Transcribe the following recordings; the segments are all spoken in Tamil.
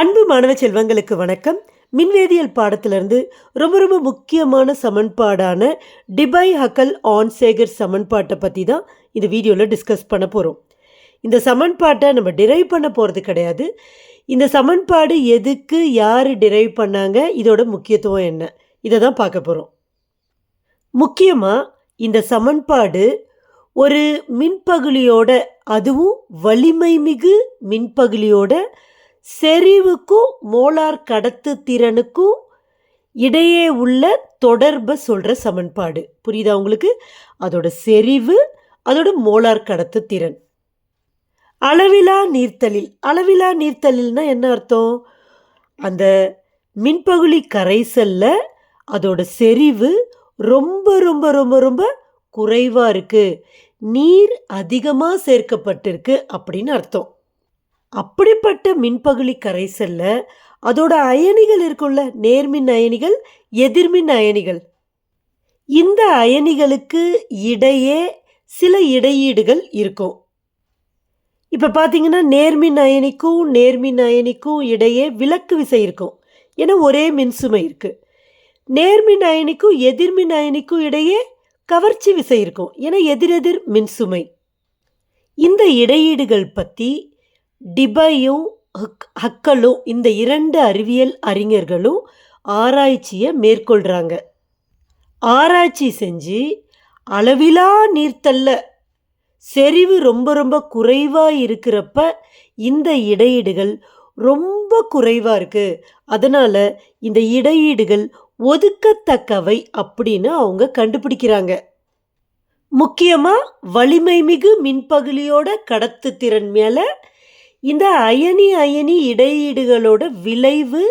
அன்பு மாணவ செல்வங்களுக்கு வணக்கம். மின்வேதியியல் பாடத்திலிருந்து ரொம்ப ரொம்ப முக்கியமான சமன்பாடான டிபை ஹக்கல் ஆன்சேகர் சமன்பாட்டை பற்றி தான் இந்த வீடியோவில் டிஸ்கஸ் பண்ண போகிறோம் இந்த சமன்பாட்டை நம்ம டிரைவ் பண்ண போகிறது கிடையாது. இந்த சமன்பாடு எதுக்கு யார் டிரைவ் பண்ணாங்க இதோட முக்கியத்துவம் என்ன? இதை தான் பார்க்க போகிறோம் முக்கியமாக இந்த சமன்பாடு ஒரு மின்பகுலியோட அதுவும் வலிமை மிகு மின்பகுலியோட செறிவுக்கும் மோலார் கடத்து திறனுக்கும் இடையே உள்ள தொடர்பை சொல்கிற சமன்பாடு. புரியுதா உங்களுக்கு? அதோட செறிவு அதோட மோலார் கடத்து திறன். அளவிலா நீர்த்தலில். அளவிலா நீர்த்தலில்னா என்ன அர்த்தம்? அந்த மின்பகுளி கரைசல்ல அதோட செறிவு ரொம்ப ரொம்ப ரொம்ப ரொம்ப குறைவாக இருக்குது நீர் அதிகமாக சேர்க்கப்பட்டிருக்கு அப்படின்னு அர்த்தம். அப்படிப்பட்ட மின்பகுளி கரைசல்ல அதோட அயனிகள் இருக்குல்ல நேர்மின் அயனிகள் எதிர்மின் அயனிகள். இந்த அயனிகளுக்கு இடையே சில இடையீடுகள் இருக்கும். இப்போ பார்த்தீங்கன்னா நேர்மின் அயனிக்கும் நேர்மின் அயனிக்கும் இடையே விலக்கு விசை இருக்கும். ஏன்னா ஒரே மின்சுமை இருக்குது நேர்மின் அயனிக்கும் எதிர்மின் அயனிக்கும் இடையே கவர்ச்சி விசை இருக்கும். ஏன்னா எதிரெதிர் மின்சுமை இந்த இடையீடுகள் பற்றி டிபையும் ஹக் ஹக்கலும் இந்த இரண்டு அறிவியல் அறிஞர்களும் ஆராய்ச்சியை மேற்கொள்கிறாங்க ஆராய்ச்சி செஞ்சு அளவிலா நீர்த்தல்ல. செறிவு ரொம்ப ரொம்ப குறைவாக இருக்கிறப்ப இந்த இடையீடுகள் ரொம்ப குறைவாக இருக்குது அதனால் இந்த இடையீடுகள் ஒதுக்கத்தக்கவை அப்படின்னு அவங்க கண்டுபிடிக்கிறாங்க. முக்கியமாக வலிமை மிகு மின்பகுலியோட கடத்து திறன் மேலே இந்த அயனி அயனி இடையீடுகளோட விளைவு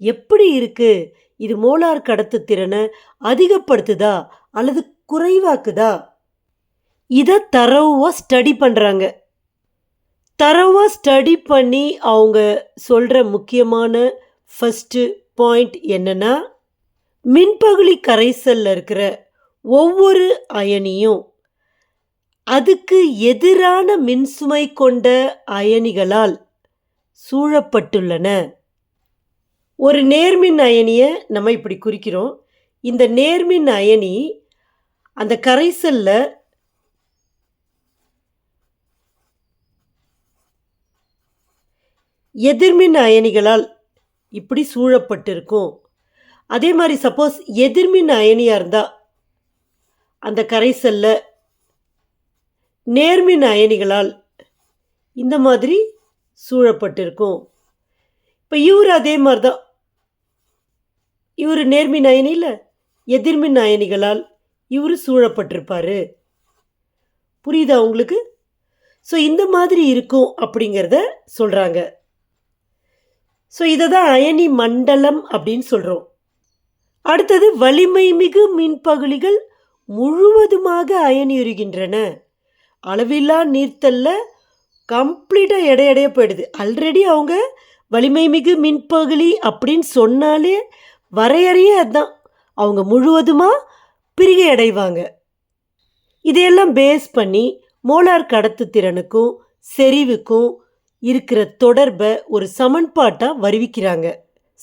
எப்படி இருக்கு? இது மோலார் கடத்து திறனை அதிகப்படுத்துதா அல்லது குறைவாக்குதா? இதை தரவாக ஸ்டடி பண்ணுறாங்க தரவாக ஸ்டடி பண்ணி அவங்க சொல்கிற முக்கியமான ஃபஸ்ட்டு பாயிண்ட் என்னென்னா மின்பகுளி கரைசலில் இருக்கிற ஒவ்வொரு அயனியும் அதுக்கு எதிரான மின்சுமை கொண்ட அயனிகளால் சூழப்பட்டுள்ளன. ஒரு நேர்மின் அயனியை நம்ம இப்படி குறிக்கிறோம். இந்த நேர்மின் அயனி அந்த கரைசல்ல எதிர்மின் அயனிகளால் இப்படி சூழப்பட்டிருக்கும். அதே மாதிரி சப்போஸ் எதிர்மின் அயனியாக இருந்தால் அந்த கரைசல்ல நேர்மின் அயனிகளால் இந்த மாதிரி சூழப்பட்டிருக்கும். இப்போ இவர் அதே மாதிரி தான் இவர் நேர்மின் அயனி இல்லை எதிர்மின் அயனிகளால் இவர் சூழப்பட்டிருப்பார். புரியுதா உங்களுக்கு? ஸோ இந்த மாதிரி இருக்கும் அப்படிங்கிறத சொல்கிறாங்க ஸோ இதை தான் அயனி மண்டலம் அப்படின்னு சொல்கிறோம் அடுத்தது வலிமை மிகு மின்பகுளிகள் முழுவதுமாக அயனியுறுகின்றன அளவில்லா நீர்த்தல்ல கம்ப்ளீட்டாக எடை எடைய போயிடுது. ஆல்ரெடி அவங்க வலிமை மிகு மின்பகுலி அப்படின்னு சொன்னாலே வரையறையே அதுதான் அவங்க முழுவதுமாக பிரிகை அடைவாங்க. இதையெல்லாம் பேஸ் பண்ணி மோலார் கடத்து திறனுக்கும் செறிவுக்கும் இருக்கிற தொடர்பை ஒரு சமன்பாட்டாக வருவிக்கிறாங்க.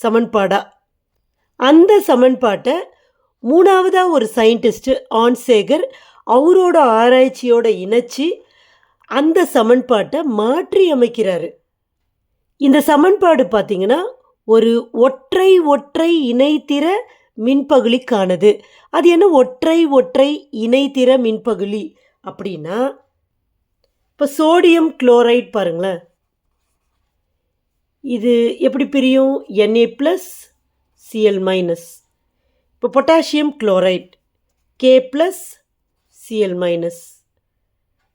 சமன்பாடாக அந்த சமன்பாட்டை மூணாவதாக ஒரு சயின்டிஸ்ட்டு ஆன்சேகர் அவரோட ஆராய்ச்சியோட இணைச்சி அந்த சமன்பாட்டை மாற்றி அமைக்கிறாரு. இந்த சமன்பாடு பார்த்தீங்கன்னா ஒரு ஒற்றை ஒற்றை இணைத்திற மின்பகுளிக்கானது அது என்ன? ஒற்றை ஒற்றை இணைத்திற மின்பகுளி அப்படின்னா இப்போ சோடியம் குளோரைட் பாருங்களேன். இது எப்படி பிரியும்? என்ஏ ப்ளஸ் சிஎல் மைனஸ் இப்போ potassium chloride K plus CL minus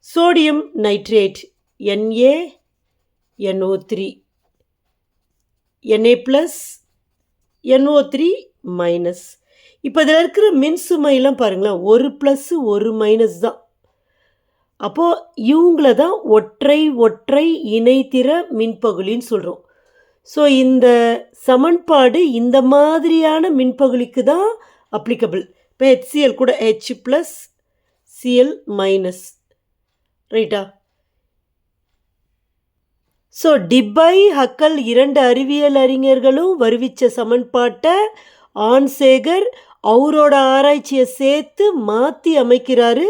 sodium nitrate NA NO three NA plus NO three minus இப்போ இதில் இருக்கிற மின்சுமையெல்லாம் பாருங்களேன் ஒரு ப்ளஸ்ஸு ஒரு மைனஸ் தான். அப்போது இவங்கள தான் ஒற்றை ஒற்றை இணைத்திற மின்பகுலின்னு சொல்கிறோம் ஸோ இந்த சமன்பாடு இந்த மாதிரியான மின்பகுளிக்கு தான் அப்ளிகபிள் இப்போ ஹெச்சிஎல் கூட ஹெச் ப்ளஸ் சிஎல் மைனஸ் ரைட்டா ஸோ டிப்பை ஹக்கல் இரண்டு அறிவியல் அறிஞர்களும் வருவித்த சமன்பாட்டை ஆன்சேகர் அவரோட ஆராய்ச்சியை சேர்த்து மாற்றி அமைக்கிறாரு.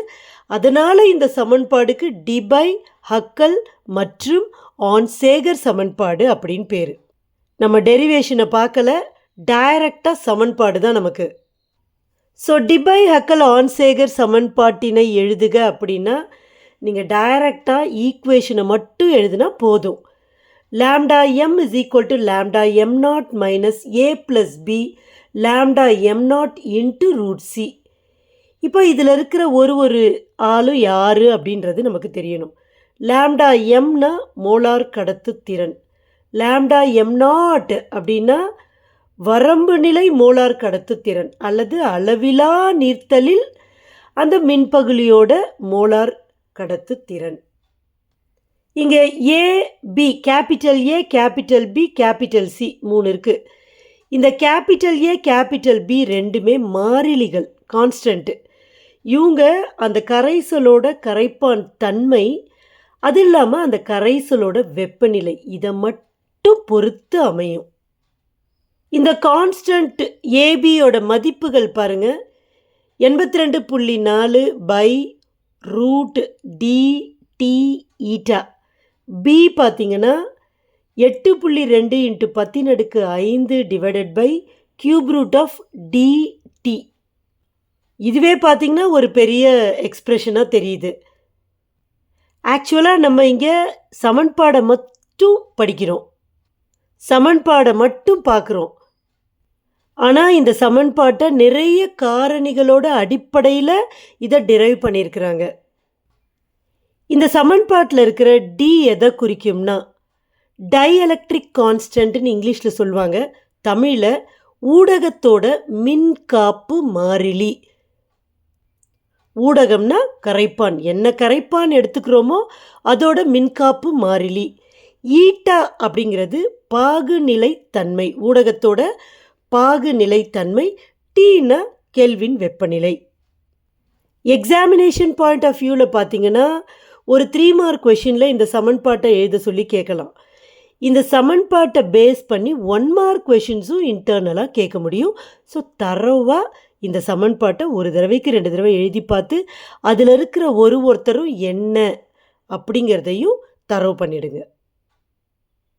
அதனால் இந்த சமன்பாடுக்கு டிபை ஹக்கல் மற்றும் ஆன்சேகர் சமன்பாடு அப்படின்னு பேர். நம்ம டெரிவேஷனை பார்க்கல டைரக்டாக சமன்பாடு தான் நமக்கு. ஸோ டிபை ஹக்கல் ஆன்சேகர் சமன்பாட்டினை எழுதுக அப்படின்னா நீங்கள் டைரக்டாக ஈக்குவேஷனை மட்டும் எழுதுனா போதும். Lambda M is equal to lambda M naught minus A plus B lambda M naught into root C இப்போ இதில் இருக்கிற ஒரு ஒரு ஆளும் யார் அப்படின்றது நமக்கு தெரியணும். லேம்டா எம்னா மோலார் கடத்து திறன் லேம்டா எம் நாட் அப்படின்னா வரம்பு நிலை மோலார் கடத்து திறன் அல்லது அளவிலா நீர்த்தலில் அந்த மின்பகுலியோட மோலார் கடத்து திறன் இங்கே A B capital A capital B capital C மூணு இருக்குது இந்த கேபிட்டல் ஏ கேபிட்டல் பி ரெண்டுமே மாறிலிகள் கான்ஸ்டன்ட்டு இவங்க அந்த கரைசலோட கரைப்பான் தன்மை அது இல்லாமல் அந்த கரைசலோட வெப்பநிலை இதை மட்டும் மட்டும் பொறுத்து அமையும். இந்த கான்ஸ்டன்ட் ஏபியோட மதிப்புகள் பாருங்க. எண்பத்தி ரெண்டு புள்ளி நாலு by root T T eta P பார்த்தீங்கன்னா எட்டு புள்ளி ரெண்டு இன்ட்டு பத்தின் அடுக்கு ஐந்து divided by cube root of DT இதுவே பார்த்தீங்கன்னா ஒரு பெரிய எக்ஸ்ப்ரெஷனாக தெரியுது. ஆக்சுவலாக நம்ம இங்கே சமன்பாடை மட்டும் படிக்கிறோம். சமன்பாடை மட்டும் பார்க்குறோம். ஆனால் இந்த சமன்பாட்டை நிறைய காரணிகளோட அடிப்படையில் இதை டிரைவ் பண்ணியிருக்கிறாங்க. இந்த சமன்பாட்டில் இருக்கிற டி எதை குறிக்கும்னா டைஎலக்ட்ரிக் கான்ஸ்டன்ட்னு இங்கிலீஷில் சொல்லுவாங்க. தமிழில் ஊடகத்தோட மின்காப்பு மாறிலி. ஊடகம்னா கரைப்பான். என்ன கரைப்பான் எடுத்துக்கிறோமோ அதோட மின்காப்பு மாறிலி. ஈட்டா அப்படிங்கிறது பாகுநிலை தன்மை ஊடகத்தோட பாகுநிலை தன்மை டீனா கெல்வின் வெப்பநிலை. எக்ஸாமினேஷன் பாயிண்ட் ஆஃப் வியூவில் பார்த்தீங்கன்னா ஒரு த்ரீ மார்க் கொஷினில் இந்த சமன்பாட்டை எழுத சொல்லி கேட்கலாம். இந்த சமன்பாட்டை பேஸ் பண்ணி ஒன் மார்க் கொஷின்ஸும் இன்டர்னலாக கேட்க முடியும். ஸோ தரவாக இந்த சமன்பாட்டை ஒரு தடவைக்கு ரெண்டு தடவை எழுதி பார்த்து அதில் இருக்கிற ஒரு ஒருத்தரும் என்ன அப்படிங்கிறதையும் தரவு பண்ணிடுங்க.